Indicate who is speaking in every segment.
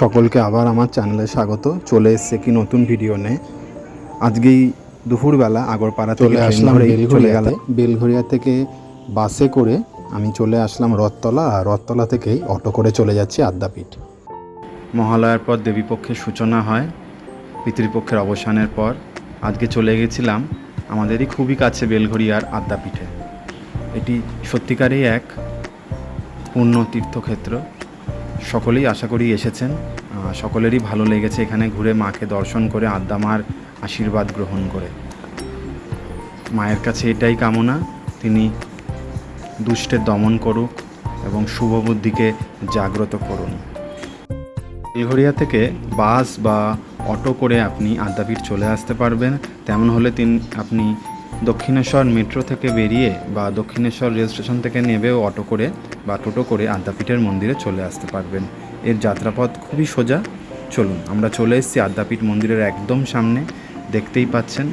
Speaker 1: সকলকে আবার আমার চ্যানেলে স্বাগত। চলে এসছে কি নতুন ভিডিও নে আজকেই দুপুরবেলা আগরপাড়া চলে আসলাম চলে গেল। বেলঘরিয়া থেকে বাসে করে আমি চলে আসলাম রথতলা আর রথতলা থেকেই অটো করে চলে যাচ্ছি আদ্যাপীঠ। মহালয়ার পর দেবীপক্ষের সূচনা হয় পিতৃপক্ষের অবসানের পর আজকে চলে গেছিলাম আমাদেরই খুবই কাছে বেলঘরিয়ার আদ্যাপীঠে। এটি সত্যিকারই এক পূর্ণ তীর্থক্ষেত্র সকলেই আশা করি এসেছেন। সকলেরই ভালো লেগেছে এখানে ঘুরে মাকে দর্শন করে আদ্যা মার আশীর্বাদ গ্রহণ করে। মায়ের কাছে এটাই কামনা, তিনি দুষ্টের দমন করুক এবং শুভ বুদ্ধিকে জাগ্রত করুন। বেলঘরিয়া থেকে বাস বা অটো করে আপনি আদ্যাপীঠ চলে আসতে পারবেন। তেমন হলে তিনি আপনি দক্ষিণেশ্বর মেট্রো থেকে বেরিয়ে বা দক্ষিণেশ্বর রেল স্টেশন থেকে নেবেও অটো করে বা টোটো করে আদ্যাপীঠের মন্দিরে চলে আসতে পারবেন। এর যাত্রাপথ খুবই সোজা। চলুন, আমরা চলে এসেছি আদ্যাপীঠ মন্দিরের একদম সামনে। দেখতেই পাচ্ছেন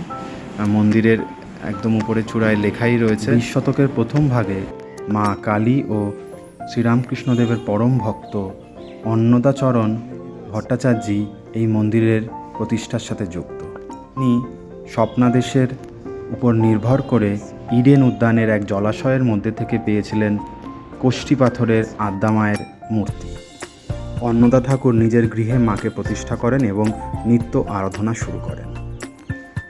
Speaker 1: মন্দিরের একদম উপরে চূড়ায় লেখাই রয়েছে, বিশ শতকের প্রথম ভাগে মা কালী ও শ্রীরামকৃষ্ণদেবের পরম ভক্ত অন্নদাচরণ ভট্টাচার্যী এই মন্দিরের প্রতিষ্ঠার সাথে যুক্ত। তিনি স্বপ্নাদেশের উপর নির্ভর করে ইডেন উদ্যানের এক জলাশয়ের মধ্যে থেকে পেয়েছিলেন কোষ্ঠী পাথরের আদ্যামায়ের মূর্তি। অন্নদা ঠাকুর নিজের গৃহে মাকে প্রতিষ্ঠা করেন এবং নিত্য আরাধনা শুরু করেন।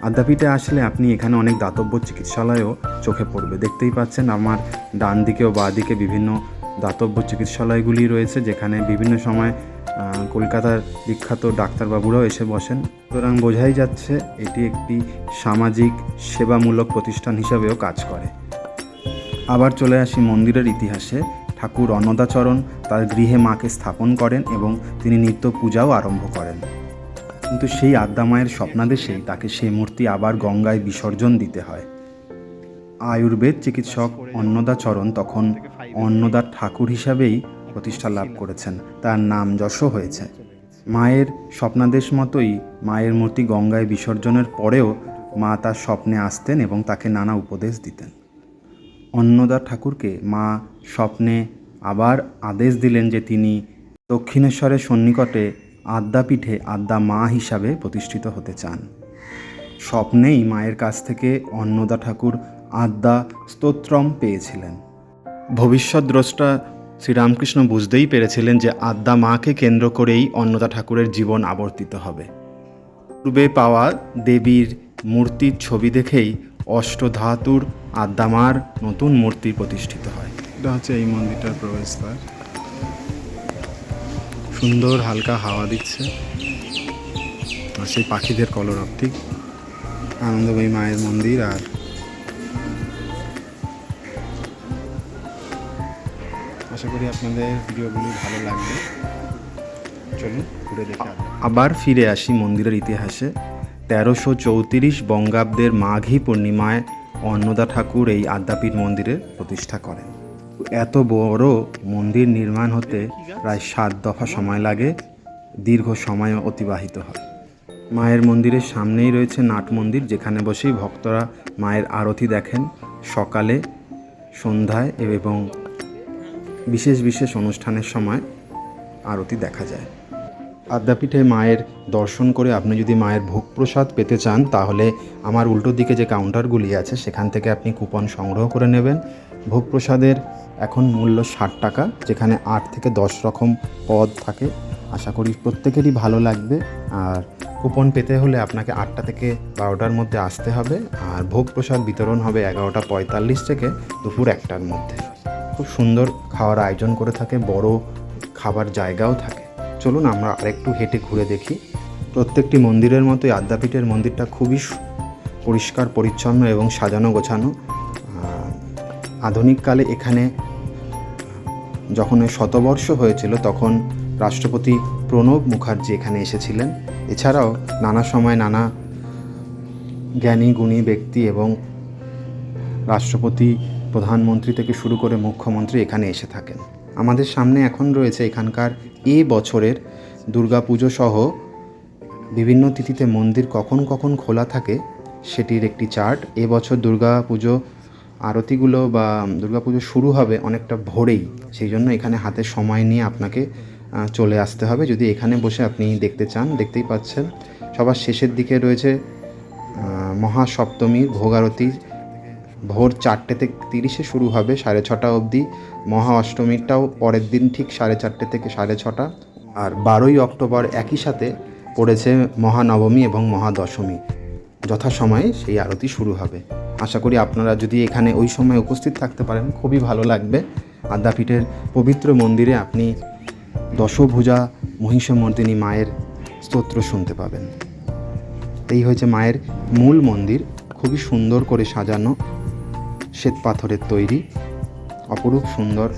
Speaker 1: আদ্যাপীঠে আসলে আপনি এখানে অনেক দাতব্য চিকিৎসালয়ও চোখে পড়বে। দেখতেই পাচ্ছেন আমার ডান দিকে ও বাঁ দিকে বিভিন্ন দাতব্য চিকিৎসালয়গুলি রয়েছে, যেখানে বিভিন্ন সময় কলকাতার বিখ্যাত ডাক্তারবাবুরাও এসে বসেন। সুতরাং বোঝাই যাচ্ছে এটি একটি সামাজিক সেবামূলক প্রতিষ্ঠান হিসাবেও কাজ করে। আবার চলে আসি মন্দিরের ইতিহাসে। ঠাকুর অন্নদাচরণ তার গৃহে মাকে স্থাপন করেন এবং তিনি নিত্য পূজাও আরম্ভ করেন। কিন্তু সেই আদ্যামায়ের স্বপ্নাদেশেই তাকে সেই মূর্তি আবার গঙ্গায় বিসর্জন দিতে হয়। আয়ুর্বেদ চিকিৎসক অন্নদাচরণ তখন অন্নদা ঠাকুর হিসাবেই প্রতিষ্ঠা লাভ করেছেন। তার নাম যশো হয়েছে। মায়ের স্বপ্নাদেশ মতোই মায়ের মূর্তি গঙ্গায় বিসর্জনের পরেও মা তার স্বপ্নে আসতেন এবং তাকে নানা উপদেশ দিতেন। অন্নদা ঠাকুরকে মা স্বপ্নে আবার আদেশ দিলেন যে তিনি দক্ষিণেশ্বরের সন্নিকটে আদ্যাপীঠে আদ্যা মা হিসাবে প্রতিষ্ঠিত হতে চান। স্বপ্নেই মায়ের কাছ থেকে অন্নদা ঠাকুর আদ্যা স্তোত্রম পেয়েছিলেন। ভবিষ্যৎ দ্রষ্টা শ্রীরামকৃষ্ণ বুঝতেই পেরেছিলেন যে আদ্যা মাকে কেন্দ্র করেই অন্নদা ঠাকুরের জীবন আবর্তিত হবে। পূর্বে পাওয়া দেবীর মূর্তির ছবি দেখেই অষ্টধাতুর আদ্যামার নতুন মূর্তি প্রতিষ্ঠিত হয়। এটা হচ্ছে এই মন্দিরটার প্রবেশদ্বার। সুন্দর হালকা হাওয়া দিচ্ছে। আর সেই পাখিদের কলরব, ঠিক? আনন্দময়ী মায়ের মন্দির আর আশা করি আপনাদের ভিডিওগুলি ভালো লাগবে। চলুন ঘুরে দেখে আবার ফিরে আসি মন্দিরের ইতিহাসে। তেরোশো চৌত্রিশ বঙ্গাব্দের মাঘী পূর্ণিমায় অন্নদা ঠাকুর এই আদ্যাপীঠ মন্দিরের প্রতিষ্ঠা করেন। এত বড় মন্দির নির্মাণ হতে প্রায় সাত দফা সময় লাগে, দীর্ঘ সময় অতিবাহিত হয়। মায়ের মন্দিরের সামনেই রয়েছে নাট মন্দির, যেখানে বসেই ভক্তরা মায়ের আরতি দেখেন সকালে, সন্ধ্যায় এবং বিশেষ বিশেষ অনুষ্ঠানের সময় আরতি দেখা যায়। আদ্যাপীঠে মায়ের দর্শন করে আপনি যদি মায়ের ভোগ প্রসাদ পেতে চান, তাহলে আমার উল্টো দিকে যে কাউন্টারগুলি আছে, সেখান থেকে আপনি কুপন সংগ্রহ করে নেবেন। ভোগ প্রসাদের এখন মূল্য ষাট টাকা, যেখানে আট থেকে দশ রকম পদ থাকে। আশা করি প্রত্যেকেরই ভালো লাগবে। আর কুপন পেতে হলে আপনাকে আটটা থেকে বারোটার মধ্যে আসতে হবে। আর ভোগ প্রসাদ বিতরণ হবে এগারোটা পঁয়তাল্লিশ থেকে দুপুর একটার মধ্যে। খুব সুন্দর খাওয়ার আয়োজন করে থাকে, বড় খাবার জায়গাও থাকে। চলুন আমরা আরেকটু হেঁটে ঘুরে দেখি। প্রত্যেকটি মন্দিরের মতোই আদ্যাপীঠের মন্দিরটা খুবই পরিষ্কার, পরিচ্ছন্ন এবং সাজানো গোছানো। আধুনিককালে এখানে, যখন শতবর্ষ হয়েছিল, তখন রাষ্ট্রপতি প্রণব মুখার্জি এখানে এসেছিলেন। এছাড়াও নানা সময় নানা জ্ঞানী, গুণী ব্যক্তি এবং রাষ্ট্রপতি প্রধানমন্ত্রী থেকে শুরু করে মুখ্যমন্ত্রী এখানে এসে থাকেন। আমাদের সামনে এখন রয়েছে এখানকার এ বছরের দুর্গাপুজো সহ বিভিন্ন তিথিতে মন্দির কখন কখন খোলা থাকে সেটির একটি চার্ট। এবছর দুর্গা পুজো আরতিগুলো বা দুর্গাপুজো শুরু হবে অনেকটা ভোরেই। সেই জন্য এখানে হাতে সময় নিয়ে আপনাকে চলে আসতে হবে। যদি এখানে বসে আপনি দেখতে চান, দেখতেই পাচ্ছেন। সবার শেষের দিকে রয়েছে মহাসপ্তমীর ভোগারতি ভোর চারটে থেকে তিরিশে শুরু হবে সাড়ে ছটা অবধি। মহা অষ্টমীরটাও পরের দিন ঠিক সাড়ে চারটে থেকে সাড়ে ছটা। আর বারোই অক্টোবর একই সাথে পড়েছে মহানবমী এবং মহাদশমী। যথাসময়ে সেই আরতি শুরু হবে। আশা করি আপনারা যদি এখানে ওই সময় উপস্থিত থাকতে পারেন, খুবই ভালো লাগবে। আদ্যাপীঠের পবিত্র মন্দিরে আপনি দশভুজা মহিষমর্দিনী মায়ের স্তোত্র শুনতে পাবেন। এই হয়েছে মায়ের মূল মন্দির। খুবই সুন্দর করে সাজানো। শ্বেত পাথরের তৈরি অপরূপ সুন্দর।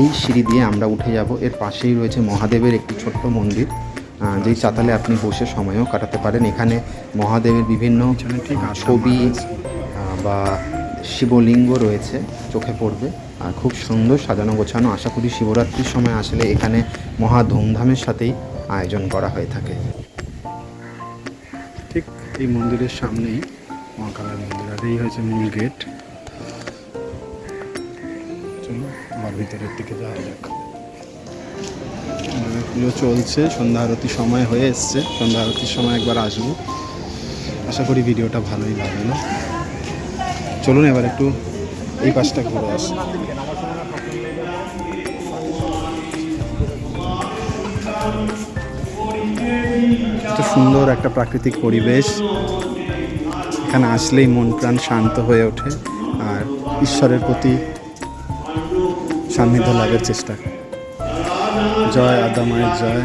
Speaker 1: এই সিঁড়ি দিয়ে আমরা উঠে যাব। এর পাশেই রয়েছে মহাদেবের একটি ছোট্ট মন্দির যেই চাতালে আপনি বসে সময়ও কাটাতে পারেন। এখানে মহাদেবের বিভিন্ন ছবি বা শিবলিঙ্গ রয়েছে চোখে পড়বে। আর খুব সুন্দর সাজানো গোছানো। আশা করি শিবরাত্রির সময় আসলে এখানে মহা ধুমধামের সাথেই আয়োজন করা হয়ে থাকে।
Speaker 2: ঠিক এই মন্দিরের সামনেই মহাকালের মন্দির। এই হয়েছে মূল গেট। চলো আবার ভিতরের দিকে যাওয়া যাক। পুজো চলছে, সন্ধ্যা আরতির সময় হয়ে এসছে। সন্ধ্যা আরতির সময় একবার আসব। আশা করি ভিডিওটা ভালোই লাগল। চলুন এবার একটু এই পাশটা ঘুরে আসি। সুন্দর একটা প্রাকৃতিক পরিবেশ। এখানে আসলেই মন প্রাণ শান্ত হয়ে ওঠে আর ঈশ্বরের প্রতি সান্নিধ্য লাভের চেষ্টা করে। জয় আদা মায়ের জয়।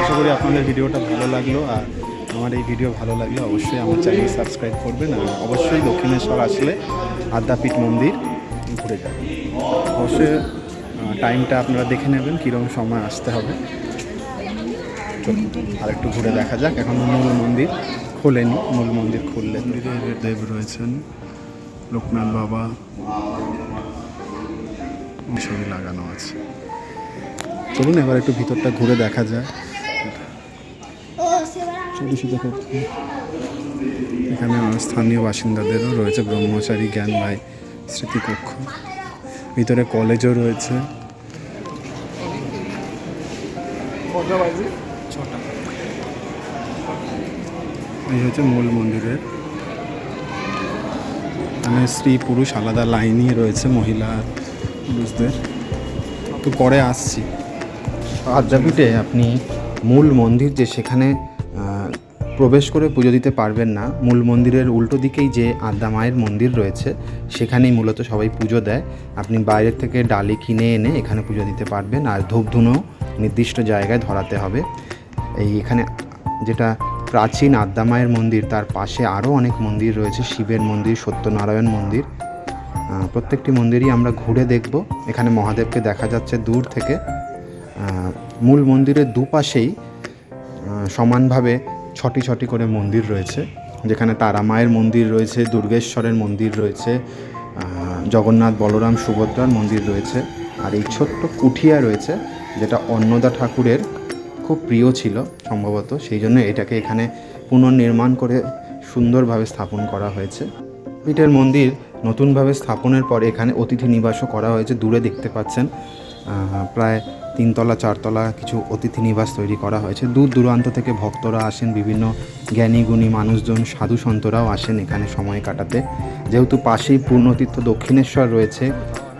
Speaker 2: আশা করি আপনাদের ভিডিওটা ভালো লাগল আর আমার এই ভিডিও ভালো লাগলে অবশ্যই আমার চ্যানেল সাবস্ক্রাইব করবেন আর অবশ্যই দক্ষিণেশ্বর আসলে আদ্যাপীঠ মন্দির ঘুরে যাবেন অবশ্যই টাইমটা আপনারা দেখে নেবেন কীরকম সময় আসতে হবে চলুন আর একটু ঘুরে দেখা যাক। এখন মূল মন্দির খোলেনি মূল মন্দির খুললে মন্দিরে দেব রয়েছেন লোকনাথ বাবা। ছবি লাগানো আছে। চলুন এবার একটু ভিতরটা ঘুরে দেখা যায় এখানে আমার স্থানীয় বাসিন্দাদেরও রয়েছে ব্রহ্মচারী জ্ঞান ভাই স্মৃতিকক্ষ। ভিতরে কলেজও রয়েছে। এই হচ্ছে মূল মন্দিরের। এখানে স্ত্রী, পুরুষ আলাদা লাইনই রয়েছে মহিলা, পুরুষদের। তো পরে আসছি।
Speaker 1: আদ্যাপীঠে আপনি মূল মন্দির যে সেখানে প্রবেশ করে পুজো দিতে পারবেন না, মূল মন্দিরের উল্টো দিকেই যে আদ্যা মায়ের মন্দির রয়েছে, সেখানেই মূলত সবাই পুজো দেয়। আপনি বাইরের থেকে ডালি কিনে এনে এখানে পুজো দিতে পারবেন, আর ধূপধুনো নির্দিষ্ট জায়গায় ধরাতে হবে। এই এখানে যেটা প্রাচীন আদ্যা মায়ের মন্দির, তার পাশে আরও অনেক মন্দির রয়েছে, শিবের মন্দির, সত্যনারায়ণ মন্দির। প্রত্যেকটি মন্দিরই আমরা ঘুরে দেখব। এখানে মহাদেবকে দেখা যাচ্ছে দূর থেকে। মূল মন্দিরের দুপাশেই সমানভাবে ছটি ছটি করে মন্দির রয়েছে, যেখানে তারা মায়ের মন্দির রয়েছে, দুর্গেশ্বরের মন্দির রয়েছে জগন্নাথ, বলরাম, সুভদ্রার মন্দির রয়েছে, আর এই ছোট্ট কুঠিয়া রয়েছে, যেটা অন্নদা ঠাকুরের খুব প্রিয় ছিল সম্ভবত, সেই জন্য এটাকে এখানে পুনর্নির্মাণ করে সুন্দরভাবে স্থাপন করা হয়েছে। পীঠের মন্দির নতুনভাবে স্থাপনের পরে এখানে অতিথি নিবাসও করা হয়েছে, দূরে দেখতে পাচ্ছেন প্রায় তিনতলা, চারতলা কিছু অতিথি নিবাস তৈরি করা হয়েছে। দূর দূরান্ত থেকে ভক্তরা আসেন, বিভিন্ন জ্ঞানী গুণী মানুষজন, সাধু সন্তরাও আসেন এখানে সময় কাটাতে। যেহেতু পাশেই পূর্ণতীর্থ দক্ষিণেশ্বর রয়েছে,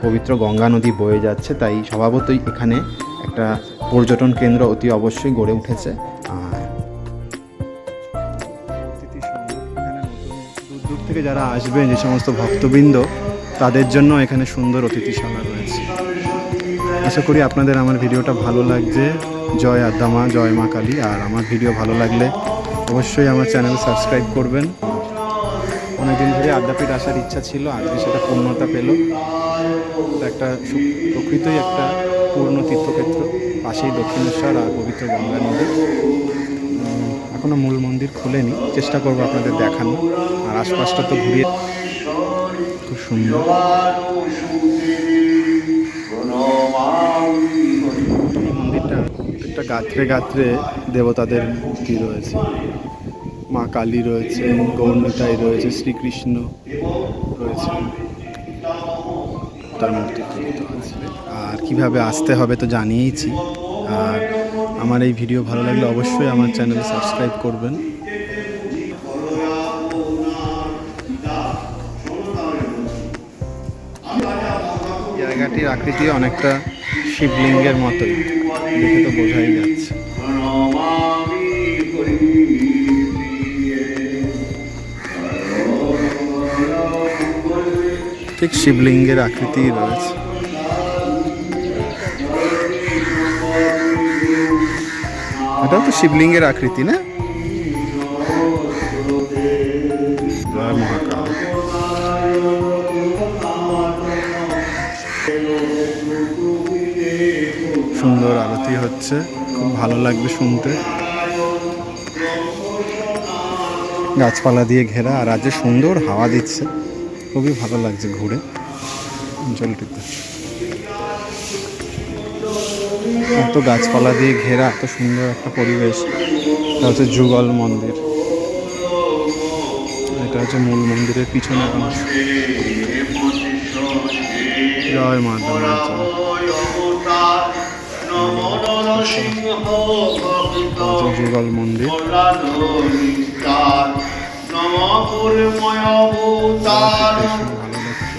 Speaker 1: পবিত্র গঙ্গা নদী বয়ে যাচ্ছে, তাই স্বভাবতই এখানে একটা পর্যটন কেন্দ্র অতি অবশ্যই গড়ে উঠেছে।
Speaker 2: দূর থেকে যারা আসবেন, যে সমস্ত ভক্তবৃন্দ, তাদের জন্য এখানে সুন্দর অতিথিশালা রয়েছে। আশা করি আপনাদের আমার ভিডিওটা ভালো লাগছে। জয় আদ্দামা, জয় মা কালী। আর আমার ভিডিও ভালো লাগলে অবশ্যই আমার চ্যানেল সাবস্ক্রাইব করবেন। অনেকদিন ধরে আদ্যাপীঠ আসার ইচ্ছা ছিল আজকে সেটা পূর্ণতা পেল। একটা প্রকৃতই একটা পূর্ণ তীর্থক্ষেত্র পাশেই দক্ষিণেশ্বর আর পবিত্র গঙ্গা নদী। উম, এখনও মূল মন্দির খুলেনি চেষ্টা করব আপনাদের দেখানো আর আশপাশটা তো ঘুরিয়ে খুব সুন্দর। মন্দিরটা প্রত্যেকটা গাত্রে গাত্রে দেবতাদের মূর্তি রয়েছে। মা কালী রয়েছে, গৌরনিতাই রয়েছে, শ্রীকৃষ্ণ রয়েছে। তার মূর্তি আর কীভাবে আসতে হবে তো জানিয়েইছি। আর আমার এই ভিডিও ভালো লাগলে অবশ্যই আমার চ্যানেল সাবস্ক্রাইব করবেন। জায়গাটির আকৃতি অনেকটা শিবলিঙ্গের মতোই। দেখে তো বোঝাই যাচ্ছে। ঠিক শিবলিঙ্গের আকৃতি রয়েছে। এটাও তো শিবলিঙ্গের আকৃতি, না? সুন্দর আরতি হচ্ছে, খুব ভালো লাগবে শুনতে। গাছপালা দিয়ে ঘেরা, আর আজ সুন্দর হাওয়া দিচ্ছে। খুবই ভালো লাগছে ঘুরে। অঞ্চলটিতে এত গাছপালা দিয়ে ঘেরা, এত সুন্দর একটা পরিবেশ। এটা হচ্ছে যুগল মন্দির। এটা হচ্ছে মূল মন্দিরের পিছনে জয় মা জয় মা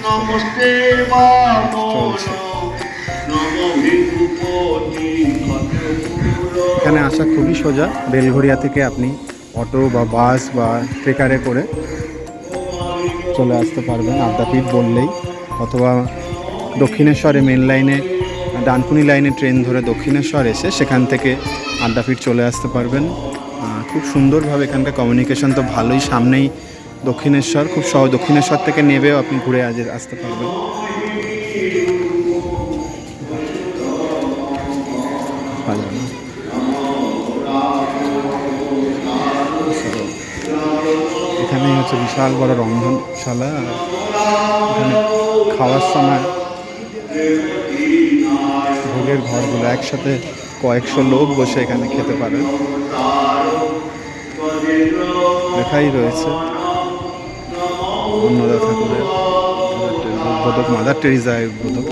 Speaker 3: নমস্তে
Speaker 2: এখানে আসা খুবই সোজা। বেলঘরিয়া থেকে আপনি অটো বা বাস বা ট্রেকারে করে চলে আসতে পারবেন। আদ্যাপীঠ বললেই, অথবা দক্ষিণেশ্বরে মেন লাইনে ডানকুনি লাইনে ট্রেন ধরে দক্ষিণেশ্বর এসে সেখান থেকে আদ্যাপীঠ চলে আসতে পারবেন। খুব সুন্দরভাবে এখানকার কমিউনিকেশন তো ভালোই। সামনেই দক্ষিণেশ্বর, খুব সহজ। দক্ষিণেশ্বর থেকে নেবেও আপনি ঘুরে আজ আসতে পারবেন। এখানে হচ্ছে বিশাল বড় রন্ধনশালা। এখানে খাওয়ার সময় ভোগের ঘরগুলো একসাথে কয়েকশো লোক বসে এখানে খেতে পারে। লেখাই রয়েছে। অন্নদা ঠাকুরের মাদার টেরিজায় উদ্বোধক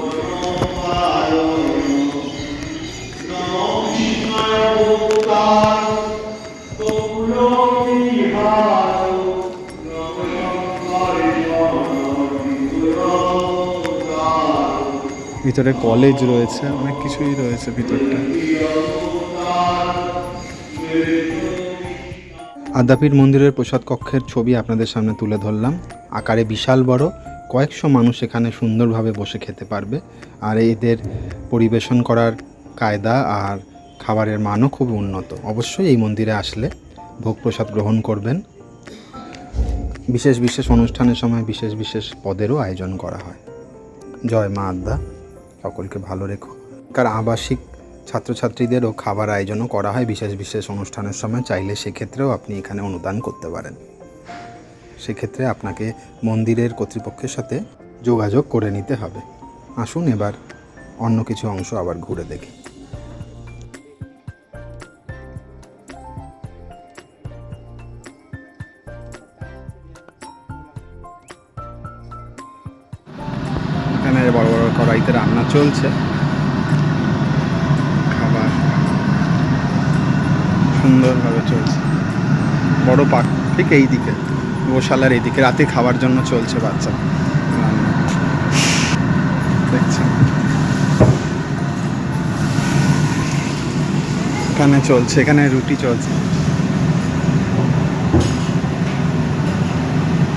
Speaker 2: ভিতরে কলেজ রয়েছে অনেক কিছুই রয়েছে ভিতরটা। আদ্যাপীঠ মন্দিরের প্রসাদ কক্ষের ছবি আপনাদের সামনে তুলে ধরলাম। আকারে বিশাল বড়, কয়েকশো মানুষ এখানে সুন্দরভাবে বসে খেতে পারবে। আর এদের পরিবেশন করার কায়দা আর খাবারের মানও খুব উন্নত। অবশ্যই এই মন্দিরে আসলে ভোগ প্রসাদ গ্রহণ করবেন। বিশেষ বিশেষ অনুষ্ঠানের সময় বিশেষ বিশেষ পদেরও আয়োজন করা হয়। জয় মা আদ্যা। সকলকে ভালো রেখো। কার আবাসিক ছাত্রছাত্রীদেরও খাবার আয়োজনও করা হয় বিশেষ বিশেষ অনুষ্ঠানের সময়। চাইলে সেক্ষেত্রেও আপনি এখানে অনুদান করতে পারেন। সেক্ষেত্রে আপনাকে মন্দিরের কর্তৃপক্ষের সাথে যোগাযোগ করে নিতে হবে। আসুন এবার অন্য কিছু অংশ আবার ঘুরে দেখি। এখানে বড় বড় কড়াইতে রান্না চলছে খাবার সুন্দরভাবে চলছে বড় পাক ঠিক এই দিকে গোশালার এইদিকে, রাতে খাওয়ার জন্য চলছে বাচ্চা। দেখছেন। এখানে চলছে, এখানে রুটি চলছে।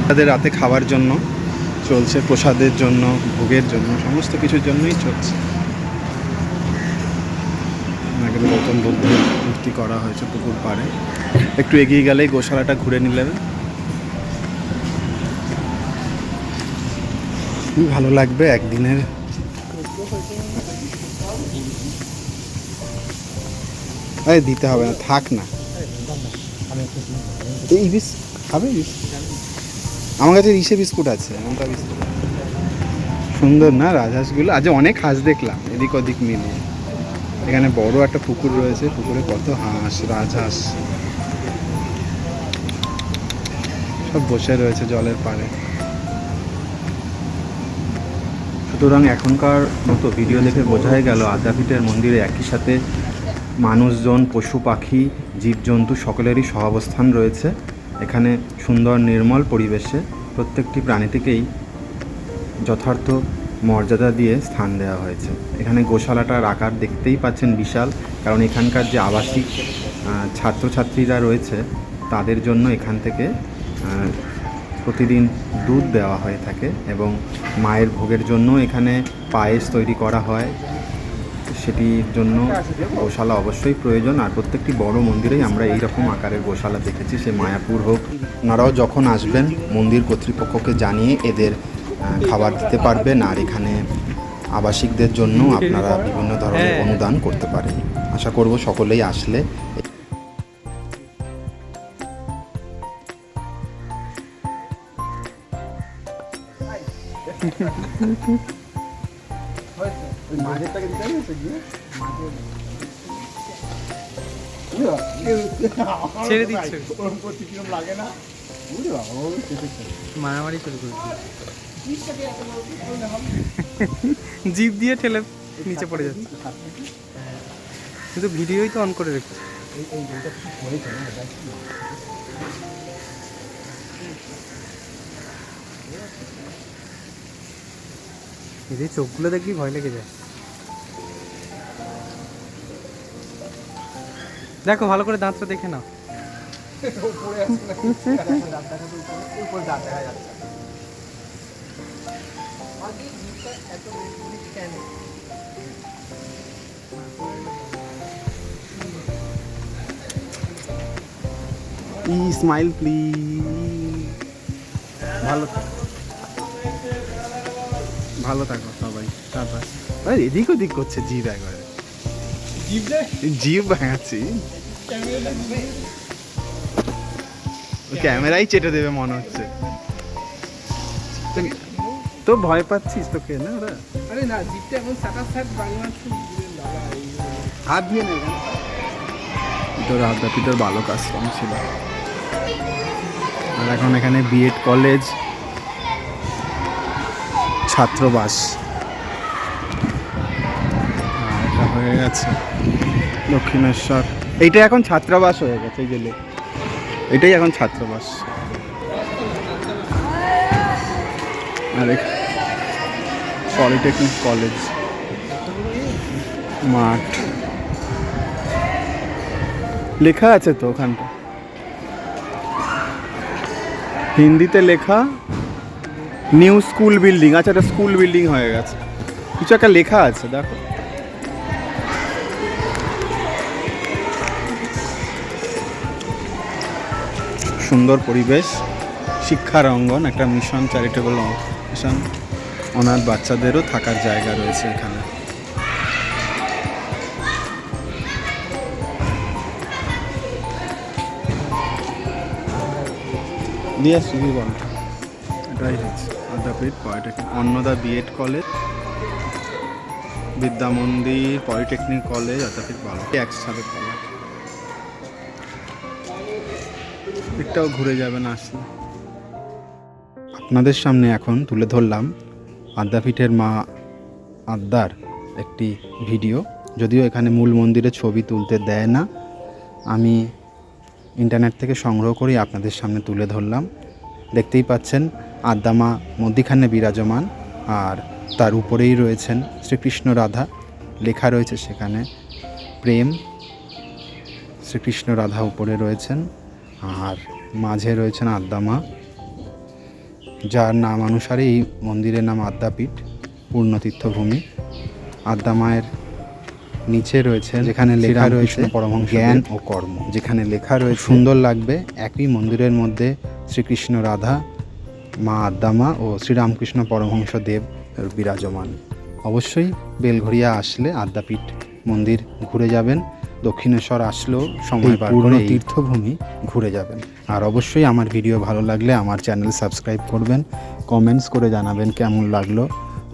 Speaker 2: তাদের রাতে খাওয়ার জন্য চলছে, প্রসাদের জন্য, ভোগের জন্য, সমস্ত কিছুর জন্যই চলছে। এখানে গৌতম বুদ্ধের মূর্তি করা হয়েছে পুকুর পাড়ে। একটু এগিয়ে গেলেই গোশালাটা ঘুরে নিলেন। খুবই ভালো লাগবে একদিনের। এই দিতে হবে না, থাক না। আমার কাছে ইসে বিস্কুট আছে সুন্দর না রাজহাঁসগুলো? আজ অনেক হাঁস দেখলাম, এদিক ওদিক মিলিয়ে। এখানে বড় একটা পুকুর রয়েছে, পুকুরে কত হাঁস, রাজহাঁস সব বসে রয়েছে জলের পাড়ে। সুতরাং এখনকার মতো ভিডিও দেখে বোঝাই গেল আদ্যাপীঠের মন্দিরে একই সাথে মানুষজন, পশু পাখি, জীবজন্তু সকলেরই সহাবস্থান রয়েছে। এখানে সুন্দর নির্মল পরিবেশে প্রত্যেকটি প্রাণীটিকেই যথার্থ মর্যাদা দিয়ে স্থান দেওয়া হয়েছে। এখানে গোশালাটার আকার দেখতেই পাচ্ছেন বিশাল, কারণ এখানকার যে আবাসিক ছাত্রছাত্রীরা রয়েছে, তাদের জন্য এখান থেকে প্রতিদিন দুধ দেওয়া হয়ে থাকে এবং মায়ের ভোগের জন্য এখানে পায়েস তৈরি করা হয়। সেটির জন্য গোশালা অবশ্যই প্রয়োজন, আর প্রত্যেকটি বড় মন্দিরেই আমরা এই রকম আকারের গোশালা দেখেছি। সে মায়াপুর হোক,
Speaker 1: ওনারাও যখন আসবেন, মন্দির কর্তৃপক্ষকে জানিয়ে এদের খাবার দিতে পারবেন আর এখানে আবাসিকদের জন্য আপনারা বিভিন্ন ধরনের অনুদান করতে পারেন। আশা করব সকলেই আসলে
Speaker 3: ছেড়ে দিচ্ছে। মারামারি শুরু করে জিপ দিয়ে ঠেলে নিচে পড়ে যাচ্ছে কিন্তু ভিডিওই তো অন করে রেখেছে এদের চোখগুলো দেখবি ভয় লেগে যায় দেখো ভালো করে দাঁতটা দেখে নাও
Speaker 2: ই স্মাইল প্লিজ ভালো থাকো। ভালো থাকো সবাই তারপর। আরে এদিক ওদিক করছে জিভ একবারে। জিভ ভাঙাচ্ছি। ক্যামেরাই চেটে দেবে মনে হচ্ছে। তো- ভয় পাচ্ছিস তোকে না ওরা?
Speaker 3: আরে না জিপটা এখন সাটা সাট বাংলা
Speaker 2: হাত দিয়ে নেই তোর আদ্যাপীঠের বালক আশ্রম ছিল। আর এখন এখানে বিএড কলেজ ছাত্রবাস। এটা হয়ে গেছে দক্ষিণেশ্বর। এইটা এখন ছাত্রাবাস হয়ে গেছে এই জেলে এটাই এখন ছাত্রাবাস। আর পলিটেকনিক কলেজ মাঠ লেখা আছে তো ওখানটা। হিন্দিতে লেখা নিউ স্কুল বিল্ডিং আচ্ছা এটা স্কুল বিল্ডিং হয়ে গেছে। কিছু একটা লেখা আছে, দেখো। সুন্দর পরিবেশ, শিক্ষার অঙ্গন, একটা মিশন চ্যারিটেবল মিশন অনাথ বাচ্চাদেরও থাকার জায়গা রয়েছে এখানে। হচ্ছে Adyapith polytechnic Annada BEd college. Vidya Mandir polytechnic college আদ্যাপীঠ ভালো। একসাথে কলেজ দিকটাও ঘুরে যাবেন আসলে। আপনাদের সামনে এখন তুলে ধরলাম আদ্যাপীঠের মা আদ্যার একটি ভিডিও। যদিও এখানে মূল মন্দিরে ছবি তুলতে দেয় না, আমি ইন্টারনেট থেকে সংগ্রহ করে, আপনাদের সামনে তুলে ধরলাম। দেখতেই পাচ্ছেন আদ্দামা মধ্যিখানে বিরাজমান, আর তার উপরেই রয়েছেন শ্রীকৃষ্ণ রাধা। লেখা রয়েছে সেখানে, প্রেম, শ্রীকৃষ্ণ রাধা উপরে রয়েছেন, আর মাঝে রয়েছেন আদ্দামা যার নাম অনুসারে এই মন্দিরের নাম আদ্যাপীঠ পূর্ণতীর্থভূমি। আদ্দামায়ের নিচে রয়েছে যেখানে লেখা রয়েছে পরমহংস জ্ঞান ও কর্ম। যেখানে লেখা রয়েছে সুন্দর। লাগবে একই মন্দিরের মধ্যে শ্রীকৃষ্ণ রাধা মা আদ্দামা ও শ্রীরামকৃষ্ণ পরমহংস দেব বিরাজমান। অবশ্যই বেলঘরিয়া আসলে আদ্যাপীঠ মন্দির ঘুরে যাবেন। দক্ষিণেশ্বর আসলেও সময় করে তীর্থভূমি ঘুরে যাবেন। আর অবশ্যই আমার ভিডিও ভালো লাগলে আমার চ্যানেল সাবস্ক্রাইব করবেন কমেন্টস করে জানাবেন কেমন লাগল।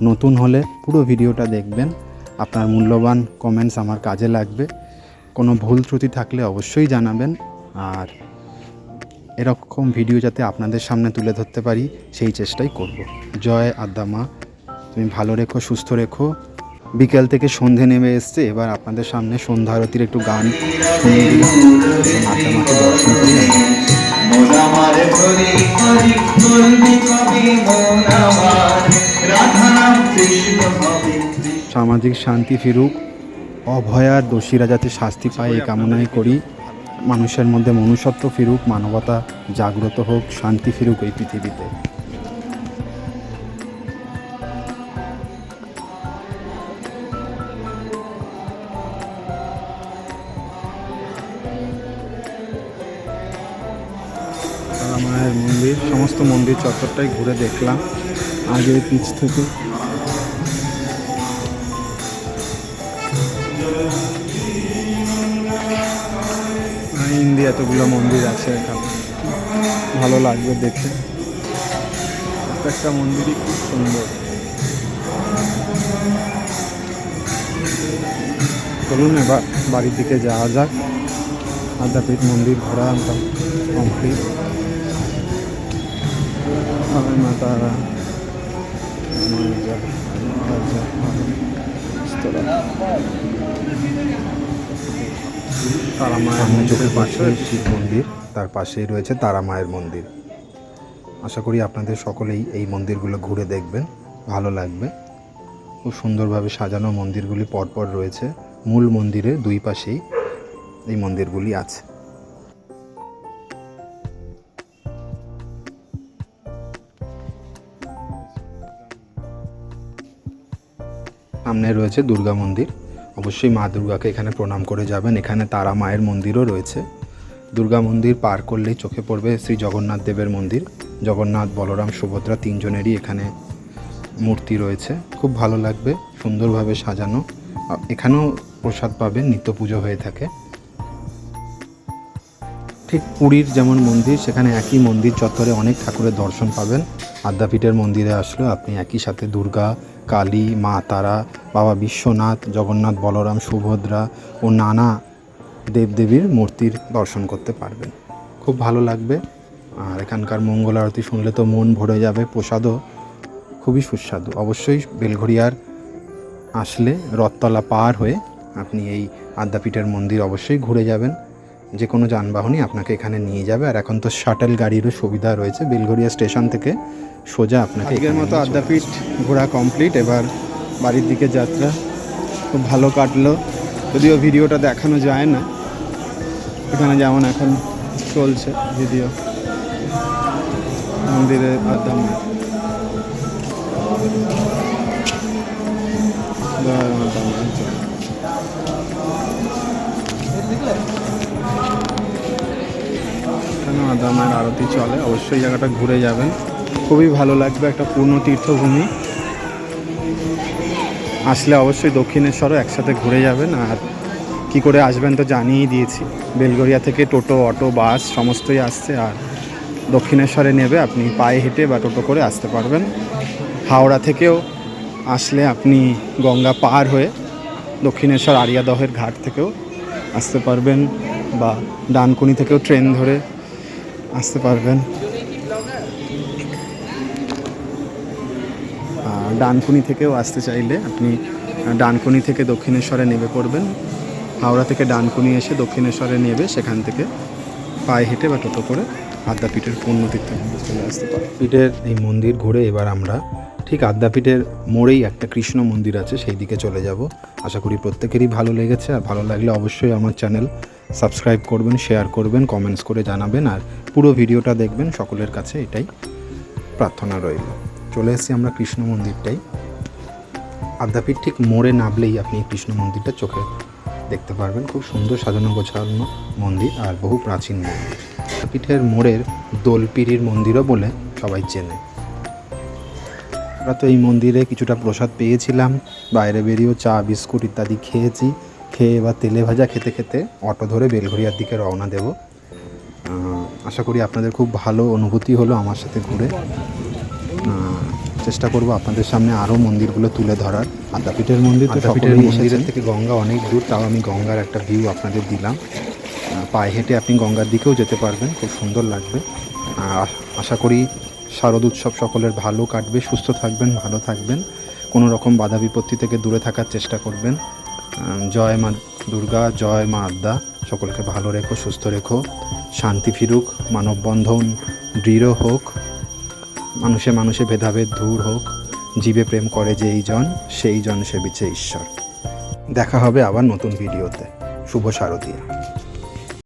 Speaker 2: নতুন হলে পুরো ভিডিওটা দেখবেন আপনার মূল্যবান কমেন্টস আমার কাজে লাগবে। কোনো ভুল ত্রুটি থাকলে অবশ্যই জানাবেন আর
Speaker 1: এরকম ভিডিও যাতে আপনাদের সামনে তুলে ধরতে পারি সেই চেষ্টাই করব। জয় আদ্যা মা তুমি ভালো রেখো সুস্থ রেখো। বিকেল থেকে সন্ধে নেমে এসছে। এবার আপনাদের সামনে সন্ধ্যা আরতির একটু গান শুনিয়ে দর্শন সামাজিক শান্তি ফিরুক অভয়ার দোষীরা যাতে শাস্তি পায় এই কামনাই করি। মানুষের মধ্যে মনুষ্যত্ব ফিরুক মানবতা জাগ্রত হোক শান্তি ফিরুক এই পৃথিবীতে। মায়ের মন্দির, সমস্ত মন্দির চত্বরটাই ঘুরে দেখলাম, আগে পিছ থেকে। ইন্ডিয়া এতগুলো মন্দির আছে এখানে। ভালো লাগবে দেখে একটা মন্দিরই খুব সুন্দর। চলুন এবার বাড়ির দিকে যাওয়া যাক। আদ্যাপীঠ মন্দির ঘোরা আমরা কমপ্লিট তারা জয় জয় জয় জয় তারা মায়ের চোখের পাশে শিব মন্দির তার পাশেই রয়েছে তারা মায়ের মন্দির। আশা করি আপনাদের সকলেই এই মন্দিরগুলো ঘুরে দেখবেন ভালো লাগবে। খুব সুন্দরভাবে সাজানো মন্দিরগুলি পরপর রয়েছে। মূল মন্দিরের দুই পাশেই এই মন্দিরগুলি আছে। সামনে রয়েছে দুর্গা মন্দির। অবশ্যই মা দুর্গাকে এখানে প্রণাম করে যাবেন। এখানে তারা মায়ের মন্দিরও রয়েছে। দুর্গা মন্দির পার করলেই চোখে পড়বে শ্রী জগন্নাথ দেবের মন্দির। জগন্নাথ, বলরাম, সুভদ্রা তিনজনেরই এখানে মূর্তি রয়েছে। খুব ভালো লাগবে, সুন্দরভাবে সাজানো। এখানেও প্রসাদ পাবেন, নিত্য পুজো হয়ে থাকে। ঠিক পুরীর যেমন মন্দির, সেখানে একই মন্দির চত্বরে অনেক ঠাকুরের দর্শন পাবেন। আদ্যাপীঠের মন্দিরে আসলেও আপনি একই সাথে দুর্গা কালী, মা তারা, বাবা বিশ্বনাথ, জগন্নাথ, বলরাম, সুভদ্রা ও নানা দেবদেবীর মূর্তির দর্শন করতে পারবেন। খুব ভালো লাগবে। আর এখানকার মঙ্গল আরতি শুনলে তো মন ভরে যাবে। প্রসাদও খুবই সুস্বাদু। অবশ্যই বেলঘড়িয়ার আসলে রথতলা পার হয়ে আপনি এই আদ্যাপীঠের মন্দির অবশ্যই ঘুরে যাবেন। যে কোনো যানবাহনই আপনাকে এখানে নিয়ে যাবে। আর এখন তো শাটেল গাড়িরও সুবিধা রয়েছে। বেলঘড়িয়া স্টেশন থেকে সোজা আপনাকে
Speaker 2: আজকের মতো আদ্যাপীঠ ঘোরা কমপ্লিট এবার বাড়ির দিকে যাত্রা খুব ভালো কাটলো। যদিও ভিডিওটা দেখানো যায় না। এখানে যেমন এখন চলছে ভিডিও মন্দিরে আদ্যা মায়ের জয় মা মায়ের আরতি চলে, অবশ্যই জায়গাটা ঘুরে যাবেন। খুবই ভালো লাগবে একটা পূর্ণ তীর্থভূমি। আসলে অবশ্যই দক্ষিণেশ্বরও একসাথে ঘুরে যাবেন, আর কি করে আসবেন তো জানিয়েই দিয়েছি। বেলগড়িয়া থেকে টোটো, অটো, বাস সমস্তই আসছে, আর দক্ষিণেশ্বরে নেবে, আপনি পায়ে হেঁটে বা টোটো করে আসতে পারবেন। হাওড়া থেকেও আসলে আপনি গঙ্গা পার হয়ে দক্ষিণেশ্বর আরিয়াদহের ঘাট থেকেও আসতে পারবেন, বা ডানকুনি থেকেও ট্রেন ধরে আসতে পারবেন। ডানকুনি থেকেও আসতে চাইলে আপনি ডানকুনি থেকে দক্ষিণেশ্বরে নেমে পড়বেন। হাওড়া থেকে ডানকুনি এসে দক্ষিণেশ্বরে নেবে, সেখান থেকে পায়ে হেঁটে বা টোটো করে আদ্যাপীঠের পূর্ণতীর্থ মন্দির চলে আসতে পারে পীঠের এই মন্দির ঘুরে এবার আমরা ঠিক আদ্যাপীঠের মোড়েই একটা কৃষ্ণ মন্দির আছে, সেই দিকে চলে যাব। আশা করি প্রত্যেকেরই ভালো লেগেছে, আর ভালো লাগলে অবশ্যই আমার চ্যানেল সাবস্ক্রাইব করবেন, শেয়ার করবেন কমেন্টস করে জানাবেন, আর পুরো ভিডিওটা দেখবেন, সকলের কাছে এটাই প্রার্থনা রইল। চলে এসেছি আমরা কৃষ্ণ মন্দিরটাই। আদ্যাপীঠ ঠিক মোড়ে নামলেই আপনি কৃষ্ণ মন্দিরটা চোখে দেখতে পারবেন। খুব সুন্দর সাজানো গোছানো মন্দির, আর বহু প্রাচীন মন্দির। আদ্যাপীঠের মোড়ের দোলপিরির মন্দিরও বলে সবাই চেনে। আমরা তো এই মন্দিরে কিছুটা প্রসাদ পেয়েছিলাম। বাইরে বেরিয়েও চা বিস্কুট ইত্যাদি খেয়েছি। খেয়ে এবার তেলে ভাজা খেতে খেতে অটো ধরে বেলঘরিয়ার দিকে রওনা দেব। আশা করি আপনাদের খুব ভালো অনুভূতি হলো আমার সাথে ঘুরে। চেষ্টা করব আপনাদের সামনে আরও মন্দিরগুলো তুলে ধরার। আদ্যাপীঠের মন্দির আদ্যাপীঠের মন্দিরের
Speaker 1: মন্দিরের থেকে গঙ্গা অনেক দূর তাও আমি গঙ্গার একটা ভিউ আপনাদের দিলাম। পায়ে হেঁটে আপনি গঙ্গার দিকেও যেতে পারবেন খুব সুন্দর লাগবে। আর আশা করি শারদ উৎসব সকলের ভালো কাটবে, সুস্থ থাকবেন, ভালো থাকবেন। কোনো রকম বাধা বিপত্তি থেকে দূরে থাকার চেষ্টা করবেন। জয় মা দুর্গা, জয় মা আদ্যা সকলকে ভালো রেখো, সুস্থ রেখো। শান্তি ফিরুক, মানববন্ধন দৃঢ় হোক। মানুষে মানুষে ভেদাভেদ দূর হোক। জীবে প্রেম করে যেই জন, সেই জন সেবিছে ঈশ্বর। দেখা হবে আবার নতুন ভিডিওতে। শুভ শারদীয়া।